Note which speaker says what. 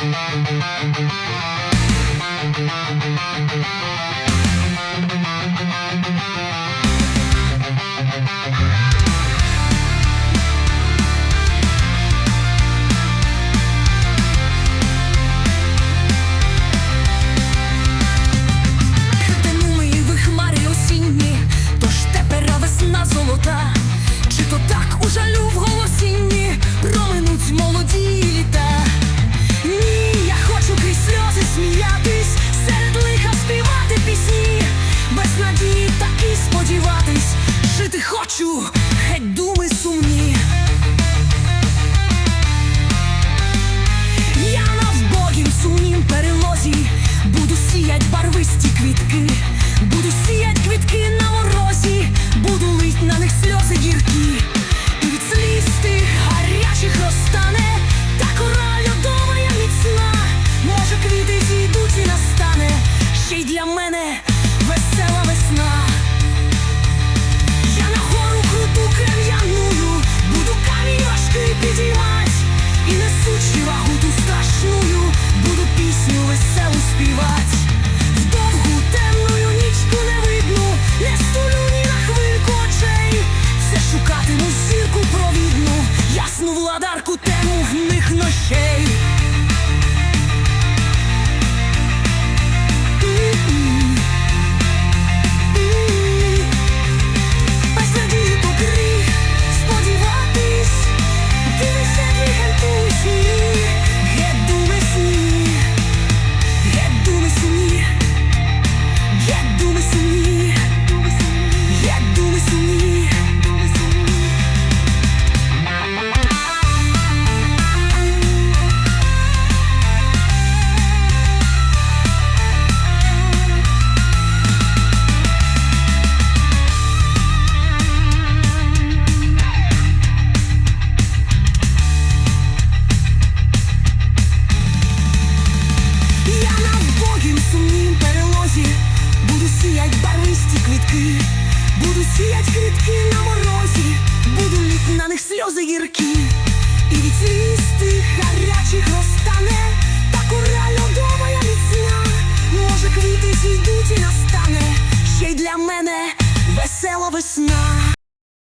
Speaker 1: Thank you. мене весела весна. Я на гору круту крем'яную, буду камінь важкий підіймать і несучі вагу ту страшную, буду пісню веселу співать. В довгу нічку не видну, не стулю ні на. Все шукатиму зірку провідну, ясну владарку тему гних нощей. квітки на морозі, будуть на них сльози гіркі.